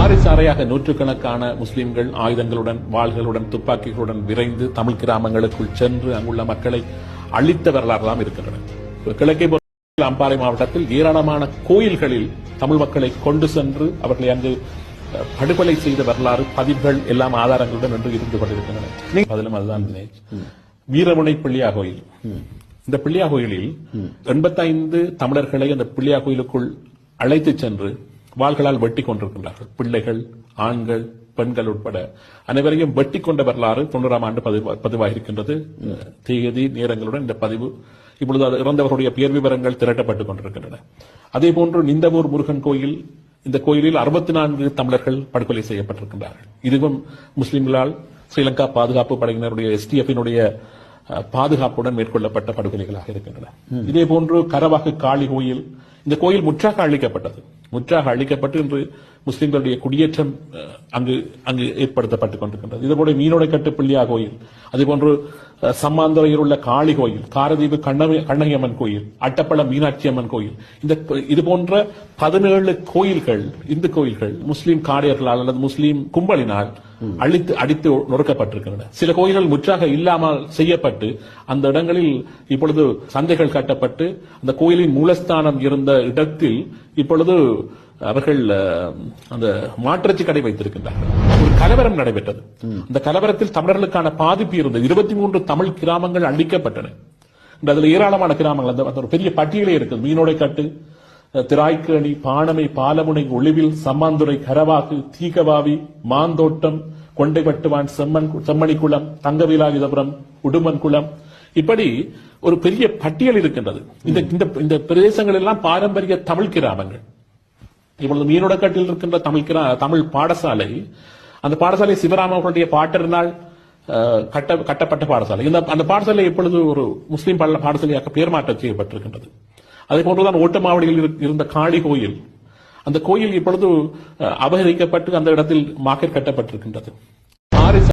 சாறை சாறையாக நூற்றுக்கணக்கான முஸ்லிம்கள் ஆயுதங்களுடன் வாள்களுடன் துப்பாக்கிகளுடன் விரைந்து தமிழ் கிராமங்களுக்குள் சென்று அங்குள்ள மக்களை அழித்த வரலாறுலாம் இருக்கின்றன கிழக்கே அம்பாறை மாவட்டத்தில் ஏராளமான கோயில்களில் தமிழ் மக்களை கொண்டு சென்று அவர்களை அங்கு படுகொலை செய்த வரலாறு பதிவுகள் எல்லாம் ஆதாரங்களுடன் என்று இருந்து கொண்டிருக்கின்றன. பதிலும் அதுதான் தினேஷ். வீரமுனை பிள்ளையா கோயில் இந்த பிள்ளையா கோயிலில் எண்பத்தைந்து தமிழர்களை அந்த பிள்ளையா கோயிலுக்குள் அழைத்துச் சென்று வாள்களால் வெட்டி கொண்டிருக்கின்றார்கள். பிள்ளைகள் ஆண்கள் பெண்கள் உட்பட அனைவரையும் வெட்டி கொண்ட வரலாறு தொண்ணூறாம் ஆண்டு பதிவு- பதிவாகியிருக்கின்றது. தேதி நேரங்களுடன் இந்த பதிவு இப்பொழுது இறந்தவர்களுடைய பெயர் விவரங்கள் திரட்டப்பட்டுக் கொண்டிருக்கின்றன. அதே போன்று நிந்தவூர் முருகன் கோயில் இந்த கோயிலில் அறுபத்தி நான்கு தமிழர்கள் படுகொலை செய்யப்பட்டிருக்கின்றார்கள். இதுவும் முஸ்லிம்களால் ஸ்ரீலங்கா பாதுகாப்பு படையினருடைய எஸ்டிஎஃபினுடைய பாதுகாப்புடன் மேற்கொள்ளப்பட்ட படுகொலைகளாக இருக்கின்றன. இதே போன்று கரவாக்கு காளி கோயில் இந்த கோயில் முற்றாக அழிக்கப்பட்டது. முற்றாக அழிக்கப்பட்டு இன்று முஸ்லிம்களுடைய குடியேற்றம் அங்கு அங்கு ஏற்படுத்தப்பட்டுக் கொண்டிருக்கின்றது. இதுபோல மீனோடைக்கட்டு பிள்ளையா கோயில் அதேபோன்று சம்மாந்துறையில் உள்ள காளி கோயில் காரதீவு கண்ணகி- கண்ணகியம்மன் கோயில் அட்டப்பளம் மீனாட்சி அம்மன் கோயில் இந்த இது போன்ற பதினேழு கோயில்கள் இந்து கோயில்கள் முஸ்லிம் காடையர்களால் அல்லது முஸ்லிம் கும்பலினால் அழித்து அடித்து நொறுக்கப்பட்டிருக்கின்றன. சில கோயில்கள் முற்றாக இல்லாமல் செய்யப்பட்டு அந்த இடங்களில் இப்பொழுது சந்தைகள் கட்டப்பட்டு அந்த கோயிலின் மூலஸ்தானம் இருந்த இடத்தில் இப்பொழுது அவர்கள் அந்த மாற்றச்சி கடை வைத்திருக்கின்றார்கள். ஒரு கலவரம் நடைபெற்றது. அந்த கலவரத்தில் தமிழர்களுக்கான பாதிப்பு இருந்தது. இருபத்தி மூன்று தமிழ் கிராமங்கள் அழிக்கப்பட்டன. அதில் ஏராளமான கிராமங்கள் அந்த ஒரு பெரிய பட்டியலே இருக்குது. மீனோடை கட்டு திராய்க்கணி பாணமை பாலமுனை ஒளிவில் சம்மாந்துறை கரவாகு தீகவாவி மாந்தோட்டம் கொண்டைவட்டுவான் செம்மன் செம்மணிக்குளம் தங்கவிலாயுதபுரம் உடுமன்குளம். இப்படி ஒரு பெரிய பட்டியல் இருக்கின்றது. இந்த இந்த இந்த பிரதேசங்கள் எல்லாம் பாரம்பரிய தமிழ் கிராமங்கள். இப்பொழுது மீனோடக்கட்டில் இருக்கின்ற தமிழ் தமிழ் பாடசாலை அந்த பாடசாலை சிவராம அவர்களுடைய கட்ட கட்டப்பட்ட பாடசாலை. இந்த அந்த பாடசாலை இப்பொழுது ஒரு முஸ்லீம் பாடசாலையாக பெயர் மாற்றம் செய்யப்பட்டிருக்கின்றது. அதே போன்றுதான் ஓட்டமாவடியில் இருந்த காளி கோயில். அந்த கோயில் இப்பொழுது அஹ், அபகரிக்கப்பட்டு அந்த இடத்தில் மார்க்கெட் கட்டப்பட்டிருக்கின்றது.